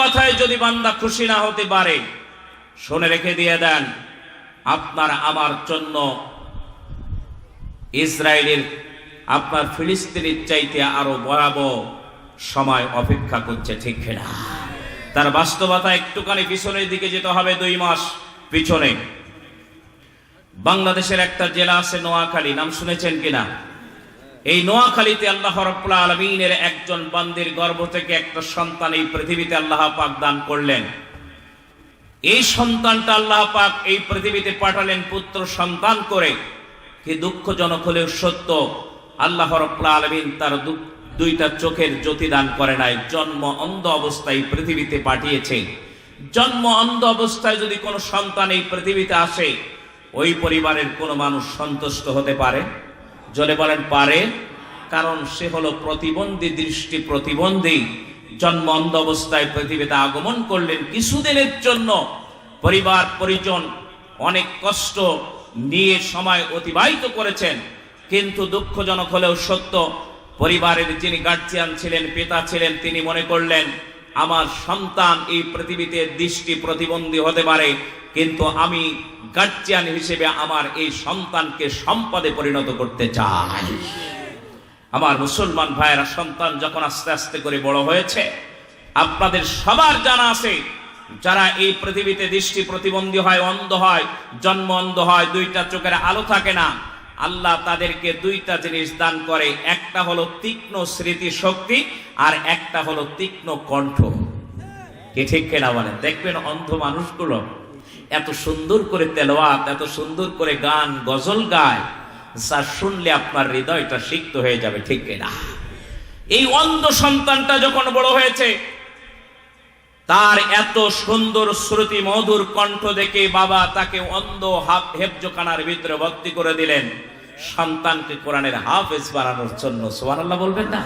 কথায় যদি বান্দা খুশি না হতে পারে, শুনে রেখে দিয়ে দেন, আপনার আমার জন্য ইসরায়েলের, আপনার ফিলিস্তিনের চাইতে আরও ভয়াবহ সময় অপেক্ষা করছে, ঠিক কিনা? তার বাস্তবতা একটুখানি পিছনের দিকে যেতে হবে দুই মাস পিছনে। বাংলাদেশের একটা জেলা আছে নোয়াখালী, নাম শুনেছেন কিনা? এই নোয়াখালীতে আল্লাহ রব্বুল আলমিনের একজন বান্দির গর্ভ থেকে একটা সন্তান এই পৃথিবীতে আল্লাহ পাক দান করলেন। এই সন্তানটা আল্লাহ পাক এই পৃথিবীতে পাঠালেন পুত্র সন্তান করে। কি দুঃখজনক হলেও সত্য, আল্লাহ রব্বুল আলমিন তার দুইটা চোখের জ্যোতি দান করে নাই। জন্ম অন্ধ অবস্থায় পৃথিবীতে পাঠিয়েছে। জন্ম অন্ধ অবস্থায় যদি কোনো সন্তান এই পৃথিবীতে আসে, ওই পরিবারের কোনো মানুষ সন্তুষ্ট হতে পারে? জলে বলেন, পারে। কারণ সে হলো প্রতিবন্ধী, দৃষ্টি প্রতিবন্ধী। জন্ম অন্ধ অবস্থায় পৃথিবীতে আগমন করলেন কিছুদিনের জন্য। পরিবার, পরিজন অনেক কষ্ট নিয়ে সময় অতিবাহিত করেছেন। কিন্তু দুঃখজনক হলেও সত্য, পরিবারের যিনি গার্জিয়ান ছিলেন, পিতা ছিলেন, তিনি মনে করলেন আমার সন্তান এই পৃথিবীতে দৃষ্টি প্রতিবন্ধী হতে পারে, কিন্তু আমি গার্জিয়ান হিসেবে আমার এই সন্তানকে সম্পদে পরিণত করতে চাই। আমার মুসলমান ভাইয়েরা, সন্তান যখন আস্তে আস্তে করে বড় হয়েছে, আপনাদের সবার জানা আছে, যারা এই পৃথিবীতে দৃষ্টি প্রতিবন্ধী হয়, অন্ধ হয়, জন্ম অন্ধ হয়, দুইটা চোখের আলো থাকে না আল্লাহ তাদেরকে দুইটা জিনিস দান করে, একটা হলো তীক্ষ্ণ স্মৃতি শক্তি আর একটা হলো তীক্ষ্ণ কণ্ঠ। কে ঠিক কেনা বলেন? দেখবেন অন্ধ মানুষগুলো এত সুন্দর করে তেলোয়াত এত সুন্দর করে গান, গজল গায়, যা শুনলে আপনার হৃদয়টা সিক্ত হয়ে যাবে, ঠিক কিনা? এই অন্ধ সন্তানটা যখন বড় হয়েছে তার এত সুন্দর শ্রুতি মধুর কণ্ঠ দেখে বাবা তাকে অন্ধ হাফ হেফজোখানার ভিতরে ভর্তি করে দিলেন। সন্তানকে কোরআনের হাফেজ বানানোর জন্য, সুবহানাল্লাহ বলবেন না?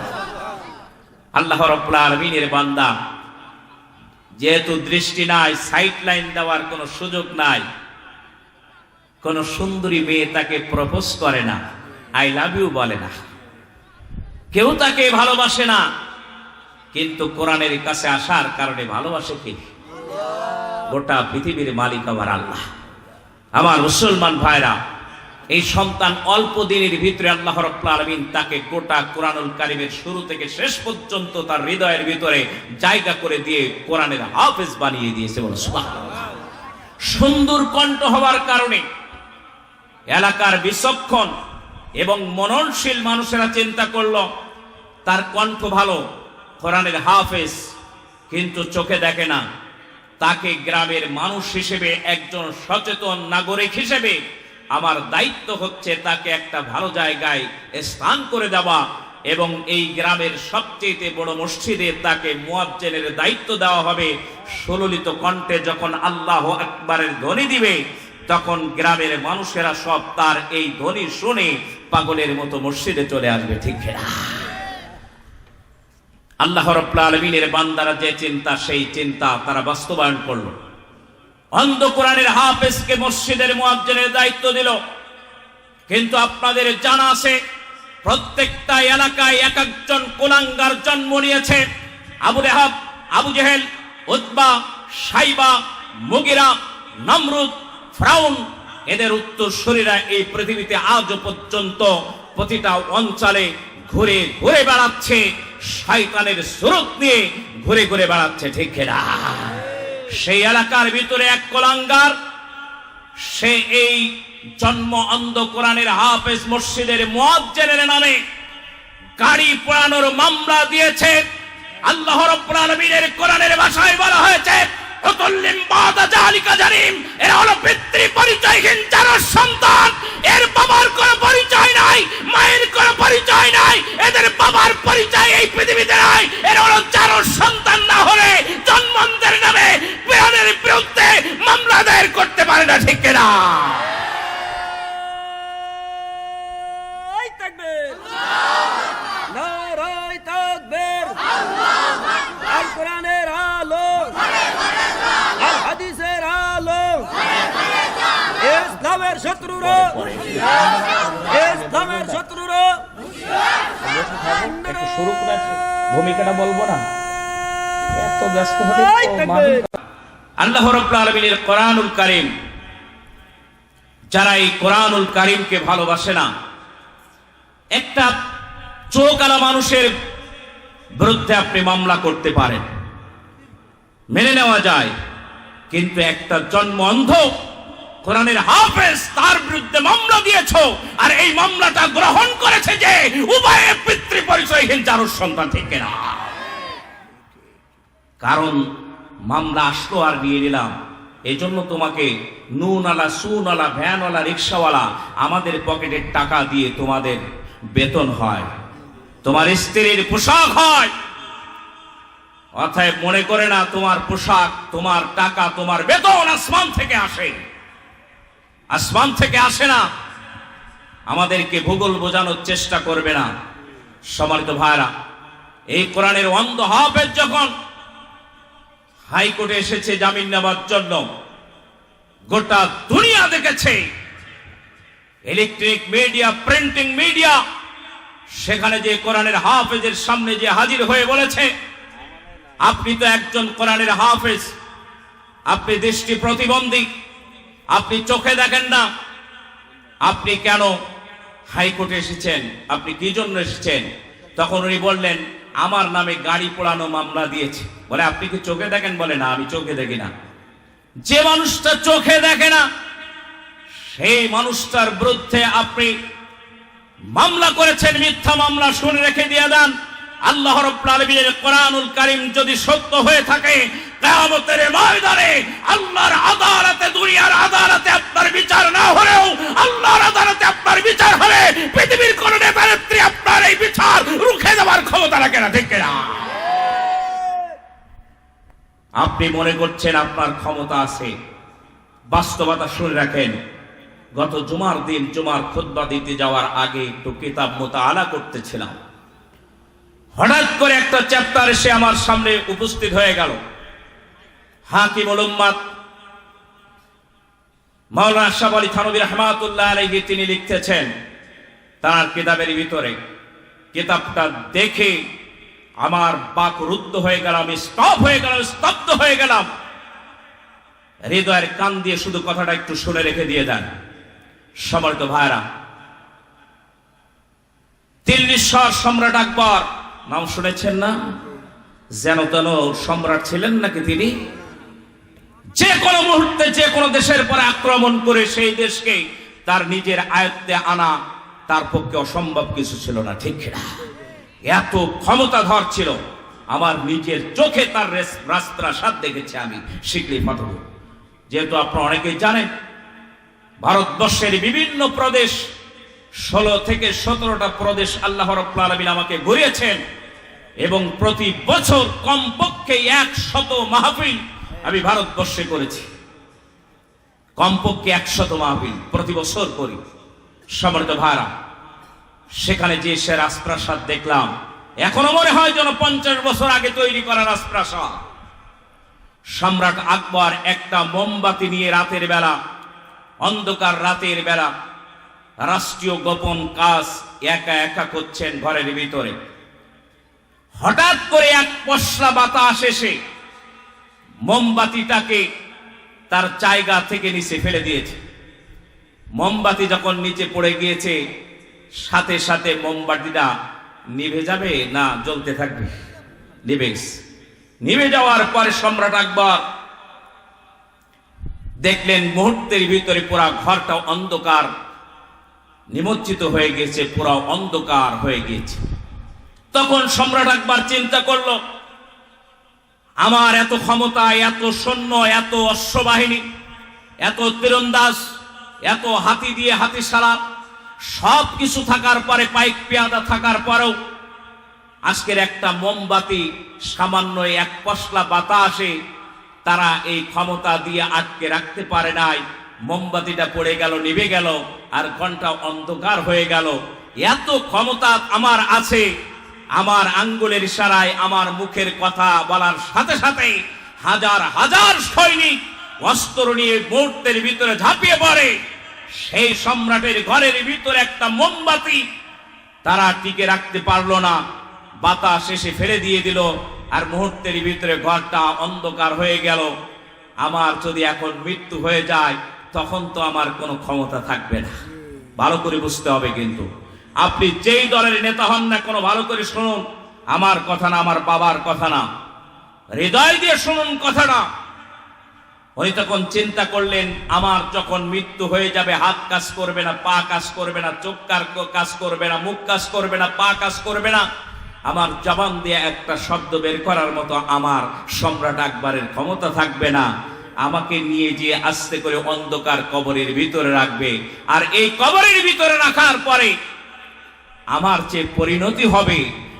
আল্লাহ আলামিনের বান্দা, যেহেতু দৃষ্টি নাই সাইড লাইন দেওয়ার কোনো সুযোগ নাই, কোন সুন্দরী মেয়ে তাকে প্রপোজ করে না আই লাভ ইউ বলে না। কেউ তাকে ভালোবাসে না। কিন্তু কোরআনের কাছে আসার কারণে ভালোবাসে কে? গোটা পৃথিবীর মালিক আমার আল্লাহ। আমার মুসলমান ভাইরা, এই সন্তান অল্প দিনের ভিতরে আল্লাহ রব্বুল আলামিন তাকে গোটা কোরআনুল কারিমের শুরু থেকে শেষ পর্যন্ত তার হৃদয়ের ভিতরে জায়গা করে দিয়ে কোরআনের হাফেজ বানিয়ে দিয়েছে বলো সুন্দর কণ্ঠ হওয়ার কারণে এলাকার বিচক্ষণ এবং মননশীল মানুষেরা চিন্তা করল, তার কণ্ঠ ভালো কোরআনের হাফেজ, কিন্তু চোখে দেখে না। তাকে গ্রামের মানুষ হিসেবে, একজন সচেতন নাগরিক হিসেবে আমার দায়িত্ব হচ্ছে তাকে একটা ভালো জায়গায় স্থান করে দেওয়া এবং এই গ্রামের সবচেয়ে বড় মসজিদে তাকে মুয়াজ্জেনের দায়িত্ব দেওয়া হবে। সুললিত কণ্ঠে যখন আল্লাহ আকবারের ধ্বনি দিবে, তখন গ্রামের মানুষেরা সব তার এই ধ্বনি শুনে পাগলের মতো মসজিদে চলে আসবে, ঠিক না আল্লাহ রব্লা বান্দারা যে চিন্তা, সেই চিন্তা তারা বাস্তবায়ন করল। অন্ধ কোরআনের হাফেজকে মসজিদের মুয়াজ্জিনের দায়িত্ব দিল। কিন্তু আপনাদের জানা আছে, প্রত্যেকটা এলাকায় এক একজন কোলাঙ্গার জন্ম নিয়েছে। Abu Lahab Abu Jahl, Utbah, Shaiba, Mughira, Nimrod, frown, এদের উত্তরসূরিরা এই পৃথিবীতে আজও পর্যন্ত প্রতিটা অঞ্চলে ঘুরে ঘুরে বেড়াচ্ছে। শয়তানের স্রোত নিয়ে ঘুরে ঘুরে বেড়াচ্ছে, ঠিক না সেই এলাকার ভিতরে এক কলাঙ্গার, সে এই জন্ম অন্ধ কোরআনের হাফেজ মসজিদের মুয়াজ্জিনের নামে গাড়ি পোড়ানোর মামলা দিয়েছে। আল্লাহর প্রাণবীরের কোরআনের ভাষায় বলা হয়েছে উতুল্লিম বাদা জালিকা জানিম এরা হলো পিতৃ পরিচয়হীন যারা সন্তান। এর বাবার কোনো পরিচয় নাই, মায়ের কোনো পরিচয় নাই। এদের বাবার পরিচয় এই পৃথিবীতে নাই এরা হলো যারো সন্তান না হলে জন্মন্তের নামে প্রেরণের বিরুদ্ধে মামলা দায়ের করতে পারে না ঠিক না নারায় তাকবীর নারায় তাকবীর আল কোরআনের আলো আল হাদিসের আলো ইসলামের শত্রুরা ইসলামের শত্রুরা একটু শুরু করে ভূমিকাটা বলব না? এত ব্যস্ত হলে আল্লাহ রব্লা আলমিনের কোরআনুল কারিম যারা এই কোরআনুল কারিমকে ভালোবাসে না একটা চোখ আলা মানুষের বিরুদ্ধে আপনি মামলা করতে পারেন। মেনে নেওয়া যায় কিন্তু একটা জন্ম অন্ধ কোরআনের হাফেজ, তার বিরুদ্ধে মামলা দিয়েছ। আর এই মামলাটা গ্রহণ করেছে যে উভয়ে পিতৃ পরিচয়হীন চারুর সন্তান থেকে না কারণ মামলা আসলো আর নিলাম এই জন্য তোমাকে নুনওয়ালা, সুনওয়ালা, ভ্যানওয়ালা, রিক্সাওয়ালা আমাদের পকেটের টাকা দিয়ে তোমাদের বেতন হয়। তোমার স্ত্রীর পোশাক হয়। অতএব মনে করে না, তোমার পোশাক, তোমার টাকা, তোমার বেতন আসমান থেকে আসে। আসমান থেকে আসে না। আমাদেরকে ভূগোল বোঝানোর চেষ্টা করবে না। সমানিত ভাইরা এই কোরআনের অন্ধ হাফেজ যখন হাইকোর্টে এসেছে জামিন নেওয়ার জন্য, গোটা দুনিয়া দেখেছে। ইলেকট্রিক মিডিয়া, প্রিন্টিং মিডিয়া, সেখানে যে কোরআনের হাফেজের সামনে যে হাজির হয়ে বলেছে, আপনি তো একজন কোরআনের হাফেজ, আপনি দৃষ্টি প্রতিবন্ধী। আপনি চোখে দেখেন না। আপনি কেন হাইকোর্টে এসেছেন? আপনি কি জন্য এসেছেন? তখন উনি বললেন, আমার নামে গাড়ি পোড়ানো মামলা দিয়েছে। বলে, আপনি কি চোখে দেখেন? বলে, না, আমি চোখে দেখি না। যে মানুষটা চোখে দেখে না, সেই মানুষটার বিরুদ্ধে আপনি মামলা করেছেন, মিথ্যা মামলা শুনে রেখে দিয়ে দেন। আল্লাহ রাব্বুল কোরআনুল যদি সত্য হয়ে থাকে আপনার বিচার না আপনার বিচার পৃথিবীর ক্ষমতা আপনি মনে করছেন আপনার ক্ষমতা আছে, বাস্তবতা শুনে রাখেন। গত জুমার দিন জুমার খুতবা দিতে যাওয়ার আগে একটু কিতাব মোতালা করতেছিলাম। হঠাৎ করে একটা চ্যাপ্টার এসে আমার সামনে উপস্থিত হয়ে গেল। হাকিম উম্মাদ, মাওলানা আশরাফ আলী থানবী রহমাতুল্লাহ আলাইহি তিনি লিখতেছেন, তার কিতাবের ভিতরে, কিতাবটা দেখে আমার বাক রুদ্ধ হয়ে গেল আমি স্তব হয়ে গেলাম, স্তব্ধ হয়ে গেলাম। হৃদয়ের কান দিয়ে শুধু কথাটা একটু শুনে রেখে দিয়ে দেন। সমর্থ ভাইরা দিল্লীশ্বর সম্রাট আকবর নাম শুনেছেন না? যেন তেন সম্রাট ছিলেন নাকি তিনি? যে কোনো মুহূর্তে যে কোনো দেশের পরে আক্রমণ করে সেই দেশকে তার নিজের আয়ত্তে আনা তার পক্ষে অসম্ভব কিছু ছিল না, ঠিক না এত ক্ষমতাধর ছিল, আমার নিজের চোখে তার রেস- রাস্তাসাত দেখেছি আমি শিখলি পাঠক যেহেতু আপনারা অনেকেই জানেন, ভারতবর্ষের বিভিন্ন প্রদেশ ষোলো থেকে সতেরোটা প্রদেশ আল্লাহ রব্বুল আলমিন আমাকে ঘুরিয়েছেন। এবং প্রতি বছর কমপক্ষে এক শত মাহফিল আমি ভারতবর্ষে করেছি। কমপক্ষে একশত মাহফিল প্রতি বছর করি। সমর্থ ভাড়া সেখানে যে সে রাজপ্রাসাদ দেখলাম, এখনও মনে হয় যেন পঞ্চাশ বছর আগে তৈরি করা রাজপ্রাসাদ। সম্রাট আকবর একটা মোমবাতি নিয়ে রাতের বেলা, অন্ধকার রাতের বেলা রাষ্ট্রীয় গোপন কাজ একা একা করছেন ঘরের ভিতরে। হঠাৎ করে এক পশলা বাতাস এসে মোমবাতিটাকে তার জায়গা থেকে নিচে ফেলে দিয়েছে। মোমবাতি যখন নিচে পড়ে গিয়েছে, সাথে সাথে মোমবাতিটা নিভে যাবে না জ্বলতে থাকবে? নিভে নিভে যাওয়ার পরে সম্রাট আকবর দেখলেন মুহূর্তের ভিতরে পুরা ঘরটা অন্ধকার নিমজ্জিত হয়ে গেছে পুরা অন্ধকার হয়ে গেছে। তখন সম্রাট আকবর চিন্তা করল, আমার এত ক্ষমতা, এত সৈন্য, এত অশ্ববাহিনী, এত তীরন্দাজ, এত হাতি দিয়ে হাতি সারা সব কিছু থাকার পরে, পাইক পেয়াদা থাকার পরেও, আজকের একটা মোমবাতি, সামান্য এক পশলা বাতাসে, তারা এই ক্ষমতা দিয়ে আটকে রাখতে পারে নাই। মোমবাতিটা পড়ে গেল, নিভে গেল, আর ঘণ্টা অন্ধকার হয়ে গেল। এত ক্ষমতা আমার আছে, আমার আঙ্গুলের ইশারায়, আমার মুখের কথা বলার সাথে সাথে হাজার হাজার সৈনিক অস্ত্র নিয়ে মুহূর্তের ভিতরে ঝাঁপিয়ে পড়ে। সেই সম্রাটের ঘরের ভিতরে একটা মোমবাতি তারা টিকে রাখতে পারল না। বাতাস এসে ফেলে দিয়ে দিল, আর মুহূর্তের ভিতরে ঘরটা অন্ধকার হয়ে গেল। আমার যদি এখন মৃত্যু হয়ে যায় তখন তো আমার কোনো ক্ষমতা থাকবে না। ভালো করে বুঝতে হবে কিন্তু। আপনি যেই দলের নেতা হন না কোনো, ভালো করে শুনুন। আমার কথা না, আমার বাবার কথা না। হৃদয় দিয়ে শুনুন কথাটা। উনি তখন চিন্তা করলেন, আমার যখন মৃত্যু হয়ে যাবে, হাত কাজ করবে না, পা কাজ করবে না, চোখ কাজ করবে না, মুখ কাজ করবে না, পা কাজ করবে না, আমার জবান দিয়ে একটা শব্দ বের করার মতো আমার সম্রাট আকবরের ক্ষমতা থাকবে না। আমাকে নিয়ে গিয়ে আস্তে করে অন্ধকার কবরের ভিতরে রাখবে, আর এই কবরের ভিতরে রাখার পরে আমার যে পরিণতি হবে,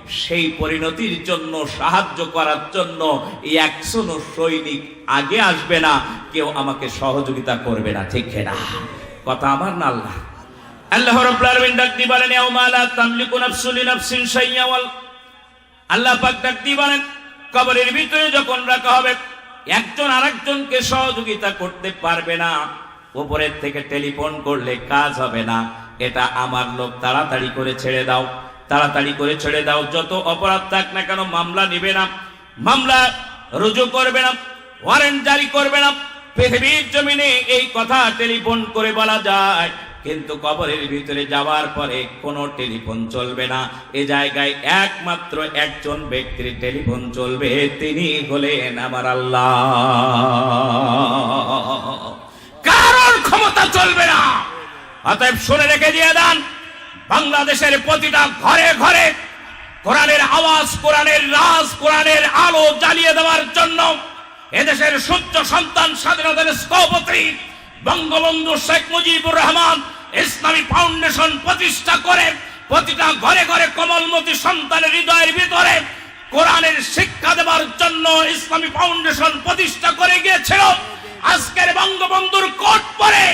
সেই পরিণতির জন্য, সাহায্য করার জন্য এই একশন সৈনিক আগে আসবে না, কেউ আমাকে সহযোগিতা করবে না, ঠিক না? কথা আমার না আল্লাহ। আল্লাহ বলেন আল্লাহ পাক ডাক কবরের ভিতরে যখন রাখা হবে একজন আরেকজনকে সহযোগিতা করতে পারবে না। উপরের থেকে টেলিফোন করলে কাজ হবে না। এটা আমার লোক তাড়াতাড়ি করে ছেড়ে দাও। তাড়াতাড়ি করে ছেড়ে দাও। যত অপরাধ থাক না কেন মামলা নিবে না। মামলা রুজু করবে না। ওয়ারেন্ট জারি করবে না। পৃথিবীর জমিনে এই কথা টেলিফোন করে বলা যায়। কিন্তু কবরের ভিতরে যাওয়ার পরে কোনো টেলিফোন চলবে না। এ জায়গায় একমাত্র একজন ব্যক্তির টেলিফোন চলবে, তিনি হলেন আমার আল্লাহ। কারোর ক্ষমতা চলবে না। অতএব শুনে রেখে দিয়ে দেন, বাংলাদেশের প্রতিটা ঘরে ঘরে কোরআনের আওয়াজ, কোরআনের রাজ, কোরআনের আলো জ্বালিয়ে দেওয়ার জন্য এদেশের সূর্য সন্তান স্বাধীনতার স্থপতি বঙ্গবন্ধু শেখ মুজিবুর রহমান ইসলামী ফাউন্ডেশন প্রতিষ্ঠা করে প্রতিটা ঘরে ঘরে কমলমতি সন্তানের হৃদয়ের ভিতরে কোরআনের শিক্ষা দেবার জন্য ইসলামী ফাউন্ডেশন প্রতিষ্ঠা করে গিয়েছিল। আজকের বঙ্গবন্ধুর কোট পরে,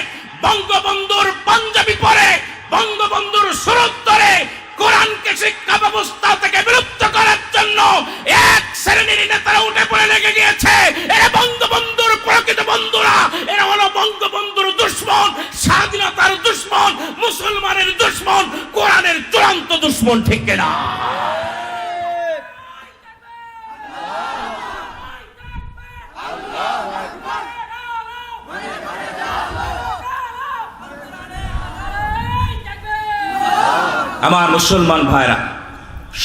বঙ্গবন্ধুর পাঞ্জাবি পরে, বঙ্গবন্ধুর সুরত ধরে কোরআনকে শিক্ষা ব্যবস্থা থেকে বিলুপ্ত করার জন্য এক শ্রেণির নেতারা উঠে পড়ে লেগে গিয়েছে। এরা বঙ্গবন্ধুর প্রকৃত বন্ধুরা। এরা হলো বঙ্গবন্ধুর দুশ্মন, স্বাধীনতার দুশ্মন, মুসলমানের দুশ্মন, কোরআনের চূড়ান্ত দুশ্মন, ঠিক না আমার মুসলমান ভাইরা,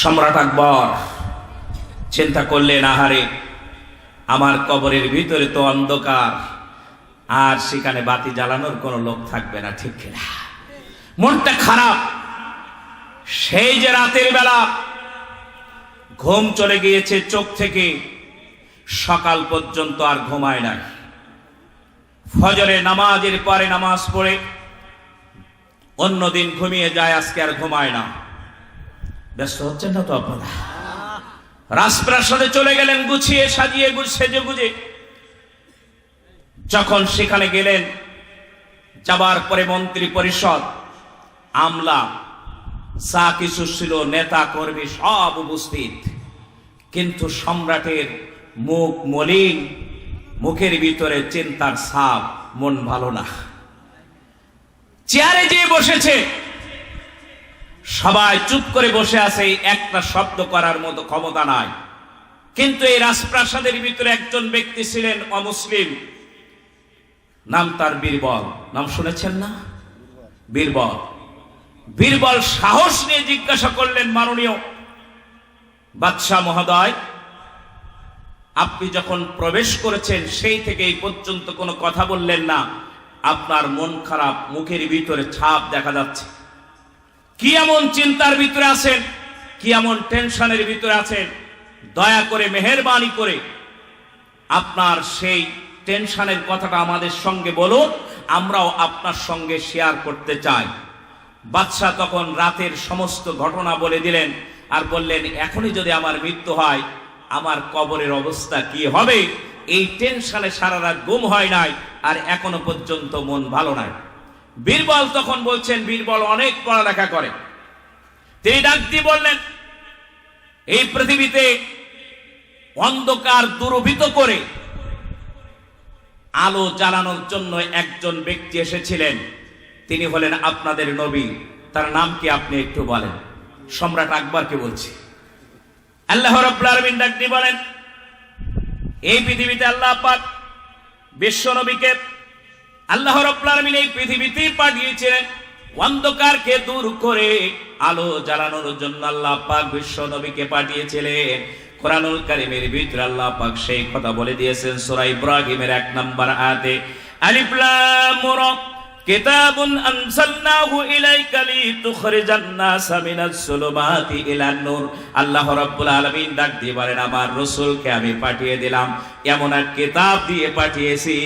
সম্রাট আকবর, চিন্তা করলেন, আহারে, আমার কবরের ভিতরে তো অন্ধকার, আর সেখানে বাতি জ্বালানোর কোনো লোক থাকবে না, ঠিক কিনা? মনটা খারাপ। সেই যে রাতের বেলা ঘুম চলে গিয়েছে চোখ থেকে, সকাল পর্যন্ত আর ঘুমায় নাই। ফজরে নামাজের পরে নামাজ পড়ে অন্যদিন ঘুমিয়ে যায়, আজকে আর ঘুমায় না। ব্যস্ত হচ্ছেন না তো আপনারা? রাজপ্রাসাদে চলে গেলেন, গুছিয়ে সাজিয়ে সেজে গুজে। যখন সেখানে গেলেন, যাবার পরে মন্ত্রী পরিষদ, আমলা, যা কিছু ছিল, নেতা, কর্মী, সব উপস্থিত। কিন্তু সম্রাটের মুখ মলিন, মুখের ভিতরে চিন্তার সাপ মন ভালো না। চেয়ারে যে বসেছে, সবাই চুপ করে বসে আছে একটা শব্দ করার মতো ক্ষমতা নাই। কিন্তু এই রাজপ্রাসাদের ভিতরে একজন ব্যক্তি ছিলেন অমুসলিম, নাম তার বীরবল। নাম শুনেছেন না? বীরবল। বীরবল সাহস নিয়ে জিজ্ঞাসা করলেন, মাননীয় বাদশাহ মহোদয়, আপনি যখন প্রবেশ করেছেন, সেই থেকে এই পর্যন্ত কোনো কথা বললেন না। আপনার মন খারাপ, মুখের ভিতরে ছাপ দেখা যাচ্ছে। কি এমন চিন্তার ভিতরে আছেন? কি এমন টেনশনের ভিতরে আছেন? দয়া করে, মেহেরবানি করে আপনার সেই টেনশনের কথাটা আমাদের সঙ্গে বলুন, আমরাও আপনার সঙ্গে শেয়ার করতে চাই। বাদশাহ তখন রাতের সমস্ত ঘটনা বলে দিলেন আর বললেন, এখনই যদি আমার মৃত্যু হয়, আমার কবরের অবস্থা কি হবে? এই টেনশনে সারা রাত ঘুম হয় নাই আর এখনও পর্যন্ত মন ভালো নাই। বীরবল তখন বলছেন, বীরবল অনেক পড়ালেখা করে। তিনি ডাক দিয়ে বললেন, এই পৃথিবীতে অন্ধকার দুরভিত করে আলো জ্বালানোর জন্য একজন ব্যক্তি এসেছিলেন। তিনি হলেন আপনাদের নবী। তার নাম কি আপনি একটু বলেন? সম্রাট আকবরকে বলছি। আল্লাহ রাব্বুল আলামিন ডাক দিয়ে বলেন এই পৃথিবীতে আল্লাহ পাক বিশ্ব নবীকে আল্লাহ রাব্বুল আলামিন এই পৃথিবীতে পাঠিয়েছিলেন অন্ধকারকে দূর করে আলো জ্বালানোর জন্য আল্লাহ পাক বিশ্ব নবীকে পাঠিয়েছিলেন। কোরআনুল কারিমের ভিতরে আল্লাহ পাক সেই কথা বলে দিয়েছেন। সূরা ইব্রাহিমের এক নম্বর আয়াতে, আলিফ লাম কিতাবুন আনসালনাহু ইলাইকা লিতুখরিজান নাসা মিনাস সুলুমাতি ইলান নূর। আল্লাহ রাব্বুল আলামিন ডাক দিয়ে বলেন, আমার রাসূলকে আমি পাঠিয়ে দিলাম। এমন এক কিতাব দিয়ে পাঠিয়েছি।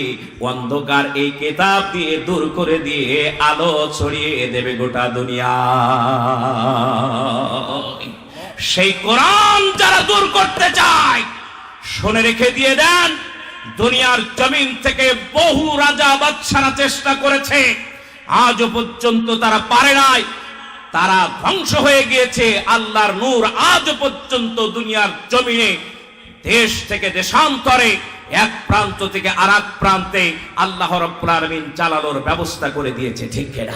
অন্ধকার এই কিতাব দিয়ে দূর করে দিয়ে আলো ছড়িয়ে দেবে গোটা দুনিয়া। সেই কোরআন যারা দূর করতে চায়, শুনে রেখে দিয়ে দেন। দুনিয়ার জমিন থেকে বহু রাজা বাচ্চারা চেষ্টা করেছে। আজও পর্যন্ত তারা পারে নাই। তারা ধ্বংস হয়ে গিয়েছে। আল্লাহর নূর আজ পর্যন্ত দুনিয়ার জমিনে, দেশ থেকে দেশান্তরে, এক প্রান্ত থেকে আর এক প্রান্তে আল্লাহ রব্বুল আলমিন চালানোর ব্যবস্থা করে দিয়েছে। ঠিক না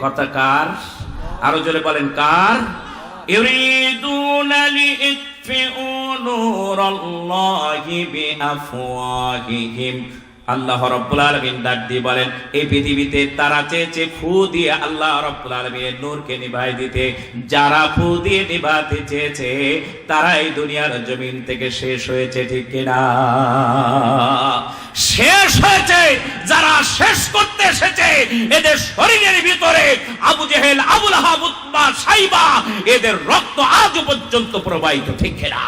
কথা কার? আরও জোরে বলেন, কার? ইউরিদুনা ليطفئوا نور الله بأفواههم আল্লাহ রব্বুল আলামিন ডাক দিয়ে বলেন, এই পৃথিবীতে তারা চেয়েছে ফু দিয়ে আল্লাহ রব্বুল আলামিনের নূরকে নিভাই দিতে। যারা ফু দিয়ে নিভাতে চেয়েছে, তারা এই দুনিয়ার জমিন থেকে শেষ হয়েছে, ঠিক কিনা? শেষ হয়েছে। যারা শেষ করতে এসেছে, এদের শরীরের ভিতরে আবু জেহেল, আবুল আহাব সাইবা, এদের রক্ত আজ পর্যন্ত প্রবাহিত, ঠিক কিনা?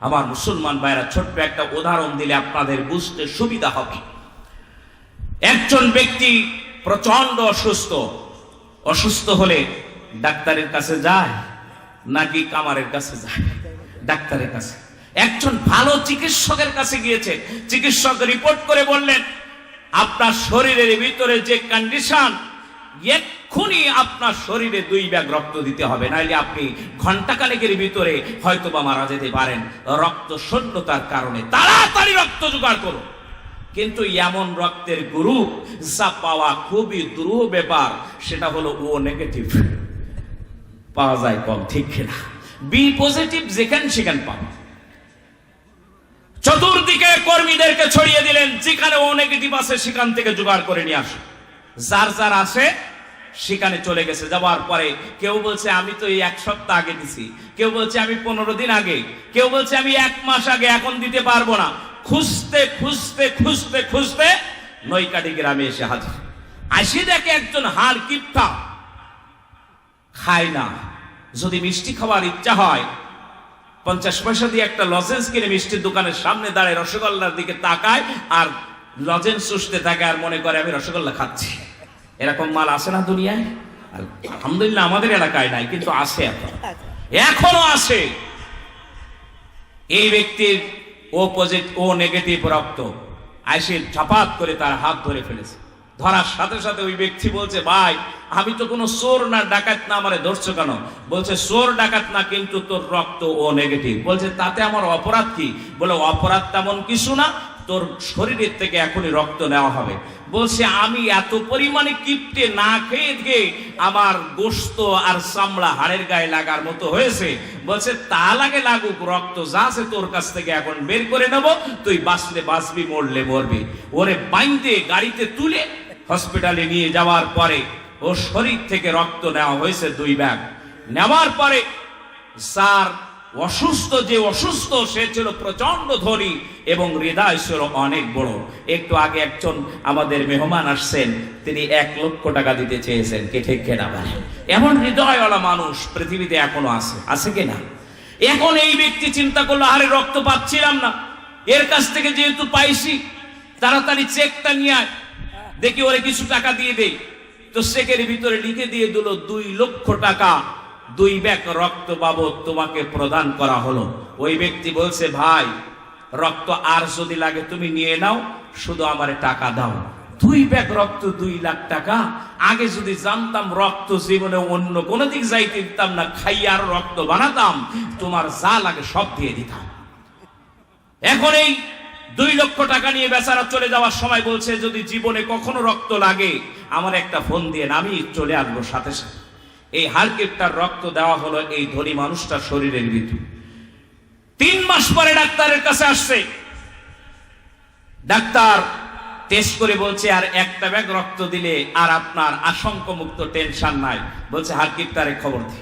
আমার মুসলমান ভাইরা, ছোট্ট একটা উদাহরণ দিলে আপনাদের বুঝতে সুবিধা হবে। একজন ব্যক্তি প্রচণ্ড অসুস্থ অসুস্থ হলে ডাক্তারের কাছে যায় নাকি কামারের কাছে যায়? ডাক্তারের কাছে। একজন ভালো চিকিৎসকের কাছে গিয়েছে, চিকিৎসক রিপোর্ট করে বললেন, আপনার শরীরের ভিতরে যে কন্ডিশন এক্ষুনি আপনার শরীরে দুই ব্যাগ রক্ত দিতে হবে আপনি ভিতরে মারা যেতে পারেন। রক্ত শূন্যতার কারণে তাড়াতাড়ি রক্ত জোগাড় করুন। কিন্তু এমন রক্তের গ্রুপ যা পাওয়া খুবই ব্যাপার, সেটা হলো ও নেগেটিভ। পাওয়া যায় কম, ঠিক বি পজিটিভ, যেখান সেখান চতুর্দিকে কর্মীদেরকে ছড়িয়ে দিলেন, যেখানে ও নেগেটিভ আছে, সেখান থেকে জোগাড় করে নিয়ে আসো যার যার আসে সেখানে চলে গেছে। যাওয়ার পরে কেউ বলছে, আমি তো এই এক সপ্তাহ আগে দিছি। কেউ বলছে, আমি পনেরো দিন আগে। কেউ বলছে, আমি এক মাস আগে, এখন দিতে পারব না। খুঁজতে খুঁজতে খুঁজতে খুঁজতে নৈকাটি গ্রামে এসে হাজির। আসি দেখে একজন হার কিপটা। খায় না। যদি মিষ্টি খাওয়ার ইচ্ছা হয়, পঞ্চাশ পয়সা দিয়ে একটা লজেন্স কিনে মিষ্টির দোকানের সামনে দাঁড়ায়, রসগোল্লার দিকে তাকায় আর লজেন্স চুষতে থাকে আর মনে করে, আমি রসগোল্লা খাচ্ছি। এরকম মাল আছে না দুনিয়ায়? আলহামদুলিল্লাহ আমাদের এলাকায় নাই, কিন্তু আছে এখন। এখনও আছে। এই ব্যক্তির ও পজিট ও নেগেটিভ রক্ত আইসে ঝাপাত করে তার হাত ধরে ফেলেছে। ধরার সাথে সাথে ওই ব্যক্তি বলছে, ভাই, আমি তো কোনো চোর না, ডাকাত না, আমারে ধরছো কেন? বলছে, চোর, ডাকাত না, কিন্তু তোর রক্ত ও নেগেটিভ বলছে, তাতে আমার অপরাধ কি? বলে, অপরাধ তেমন কিছু না তোর শরীরের থেকে এখনই রক্ত নেওয়া হবে। বলছে, আমি এত পরিমাণে কিপটে না খেয়ে খেয়ে আমার গোস্ত আর চামড়া হাড়ের গায়ে লাগার মতো হয়েছে। বলছে, তা লাগে লাগুক, রক্ত যা আছে তোর কাছ থেকে এখন বের করে নেব, তুই বাঁচলে বাঁচবি, মরলে মরবি। ওরে বাইন্দে গাড়িতে তুলে হসপিটালে নিয়ে যাওয়ার পরে ও শরীর থেকে রক্ত নেওয়া হয়েছে দুই ব্যাগ। নেওয়ার পরে স্যার অসুস্থ যে অসুস্থ, সে ছিল প্রচণ্ড ধনী এবং হৃদয় ছিল অনেক বড়। একটু আগে একজন আমাদের মেহমান আসছেন, তিনি এক লক্ষ টাকা দিতে চেয়েছেন, কে ঠিক কেনা বলে এমন হৃদয়ওয়ালা মানুষ পৃথিবীতে এখনও আছে। আছে কিনা? এখন এই ব্যক্তি চিন্তা করল, আরে রক্ত পাচ্ছিলাম না। এর কাছ থেকে যেহেতু পাইছি, তাড়াতাড়ি চেকটা নিয়ে আয়। দেখি ওরে কিছু টাকা দিয়ে দেই। তো চেকের ভিতরে লিখে দিয়ে দিল, দুই লক্ষ টাকা দুই ব্যাগ রক্ত বাবদ তোমাকে প্রদান করা হলো। ওই ব্যক্তি বলছে, ভাই, রক্ত আর যদি লাগে তুমি নিয়ে নাও, শুধু আমারে টাকা দাও। দুই ব্যাগ রক্ত দুই লাখ টাকা। আগে যদি জানতাম রক্ত জীবনে অন্য কোনো দিক যাইতে দিতাম না, খাইয়ে আর রক্ত বানাতাম, তোমার যা লাগে সব দিয়ে দিতাম। এখন এই দুই লক্ষ টাকা নিয়ে বেচারা চলে যাওয়ার সময় বলছে, যদি জীবনে কখনো রক্ত লাগে, আমার একটা ফোন দিয়ে আমি চলে আসব সাথে সাথে। এই হাড়কিপটার রক্ত দেওয়া হলো এই ধনী মানুষটার শরীরের ভিতর। তিন মাস পরে ডাক্তারের কাছে আসছে। ডাক্তার টেস্ট করে বলছে, আর একটা ব্যাগ রক্ত দিলে আর আপনার আশঙ্ক মুক্ত টেনশন নাই। বলছে, হারকিপ্টারে খবর দি।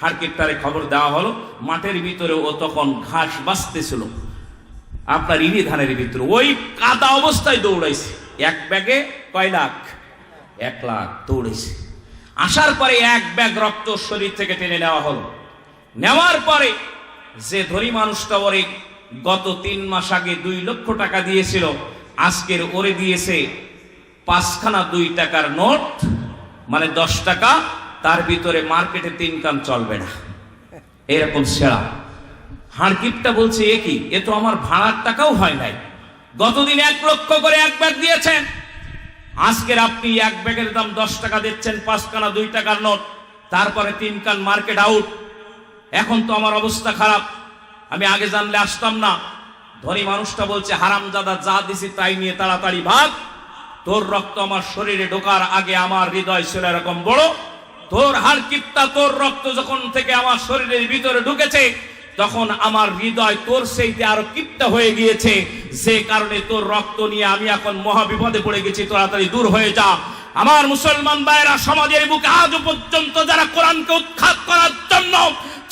হারকিপ্টারে খবর দেওয়া হলো। মাঠের ভিতরে ও তখন ঘাস বাঁচতেছিল। আপনার ইরি ধানের ভিতরে। ওই কাদা অবস্থায় দৌড়াইছে। এক ব্যাগে কয় লাখ? এক লাখ দৌড়েছে আসার পরে এক ব্যাগ রক্ত শরীর থেকে টেনে নেওয়া হলো। নেওয়ার পরে যে ধনী মানুষটা ওরে গত তিন মাস আগে দুই লক্ষ টাকা দিয়েছিল, আজকের ওরে দিয়েছে পাঁচখানা দুই টাকার নোট মানে দশ টাকা, তার ভিতরে মার্কেটে তিন কান চলবে না। এরকম সেরা। হাড়কিপটা বলছে, এ কি? এ তো আমার ভাড়ার টাকাও হয় নাই। গতদিন এক লক্ষ করে এক ব্যাগ দিয়েছেন। আজকের আপনি এক ব্যাগের দাম দশ টাকা দিচ্ছেন পাঁচখানা দুই টাকার নোট, তারপরে তিন কান মার্কেট আউট। এখন তো আমার অবস্থা খারাপ। আমি আগে জানলে আসতাম না। ধনী মানুষটা বলছে হারামজাদা যা দিছি তাই নিয়ে তাড়াতাড়ি ভাগ। তোর রক্ত আমার শরীরে ঢোকার আগে আমার হৃদয় ছিল এরকম বড়। তোর হার কিপ্তা তোর রক্ত যখন থেকে আমার শরীরের ভিতরে ঢুকেছে তখন আমার হৃদয় তোর সেইতে আরও কিপ্তা হয়ে গিয়েছে। যে কারণে তোর রক্ত নিয়ে আমি এখন মহাবিপদে পড়ে গেছি, তাড়াতাড়ি দূর হয়ে যা। আমার মুসলমান ভাইয়েরা, সমাজের বুকে আজ পর্যন্ত যারা কোরআনকে উৎখাত করার জন্য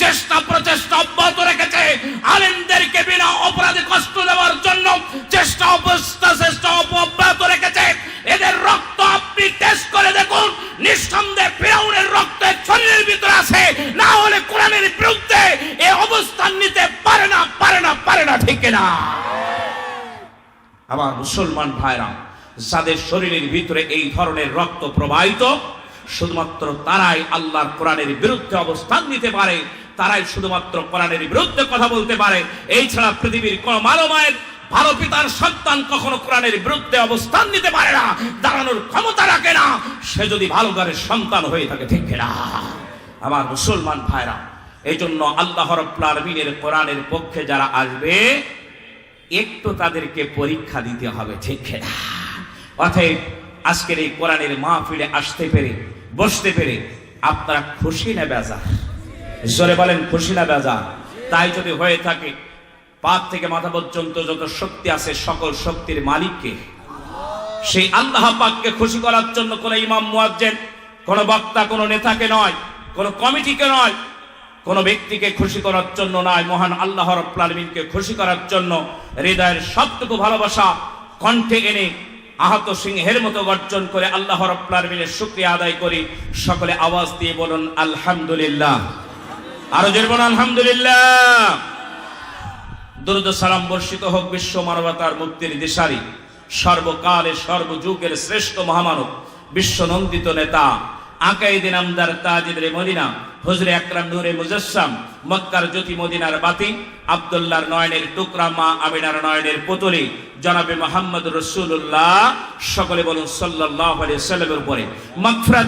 চেষ্টা, প্রচেষ্টা অব্যাহত রেখেছে, আলেমদেরকে বিনা অপরাধে কষ্ট দেওয়ার জন্য চেষ্টা অবস্থা চেষ্টা অব্যাহত রেখেছে। মুসলমান ভাইরা, যাদের শরীরের ভিতরে এই ধরনের রক্ত প্রবাহিত, শুধুমাত্র তারাই আল্লাহর কোরআনের বিরুদ্ধে অবস্থান নিতে পারে, তারাই শুধুমাত্র কোরআনের বিরুদ্ধে কথা বলতে পারে। এই ছাড়া পৃথিবীর কোন মানব মায়ের, ভালো পিতার সন্তান কখনো কোরআনের বিরুদ্ধে অবস্থান নিতে পারে না, দাঁড়ানোর ক্ষমতা রাখে না। সে যদি ভালো ঘরের সন্তান হয়ে থাকে, ঠিক না আমার মুসলমান ভাইরা এই জন্য আল্লাহ রব্বুল আলমিনের কোরআনের পক্ষে যারা আসবে একটু তাদেরকে পরীক্ষা দিতে হবে, ঠিক না অতএব আজকের এই কোরআনের মাহফিলে আসতে পেরে, বসতে পেরে আপনারা খুশি না বেজা জোরে বলেন, খুশি না বেজা তাই যদি হয়ে থাকে, পাপ থেকে মাথা পর্যন্ত যত শক্তি আছে, সকল শক্তির মালিককে, সেই আল্লাহ পাককে খুশি করার জন্য কোন ইমাম, মুয়াজ্জেন, কোন বক্তা, কোন নেতাকে নয়, কোন কমিটিকে নয় কোন ব্যক্তিকে খুশি করার জন্য নয় মহান আল্লাহ রব্বুল খুশি করার জন্য হৃদয়ের সবটুকু ভালোবাসা কণ্ঠে এনে আহত সিংহের মতো গর্জন করে আল্লাহ রব্বুল আলামিনের শুকরিয়া আদায় করি। সকলে আওয়াজ দিয়ে বলুন, আলহামদুলিল্লাহ। আরও জোরে বলুন, আলহামদুলিল্লাহ। দুরুদ সালাম বর্ষিত হোক বিশ্ব মানবতার মুক্তির দিশারি। সর্বকালে সর্বযুগের শ্রেষ্ঠ মহামানব বিশ্ব নন্দিত নেতা নয়নের সকলে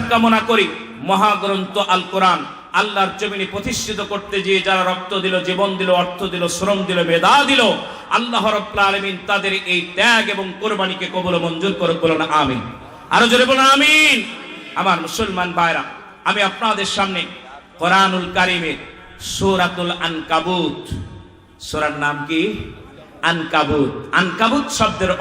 কামনা মহাগ্রন্থ আল কোরআন, আল্লাহর জমিনে প্রতিষ্ঠিত করতে গিয়ে যারা রক্ত দিল, জীবন দিল, অর্থ দিল, শ্রম দিল, মেধা দিল, আল্লাহ রব্বুল আলামিন তাদের এই ত্যাগ এবং কোরবানিকে কবুল মঞ্জুর করে বলুন, আমিন। আরও জোরে বলুন, আমিন। আমার মুসলমান ভাইরা, আমি আপনাদের সামনে কোরআনুল কারিমের সুরাতুল আনকাবুত। সুরার নাম কি? আনকাবুত। আনকাবুত শব্দের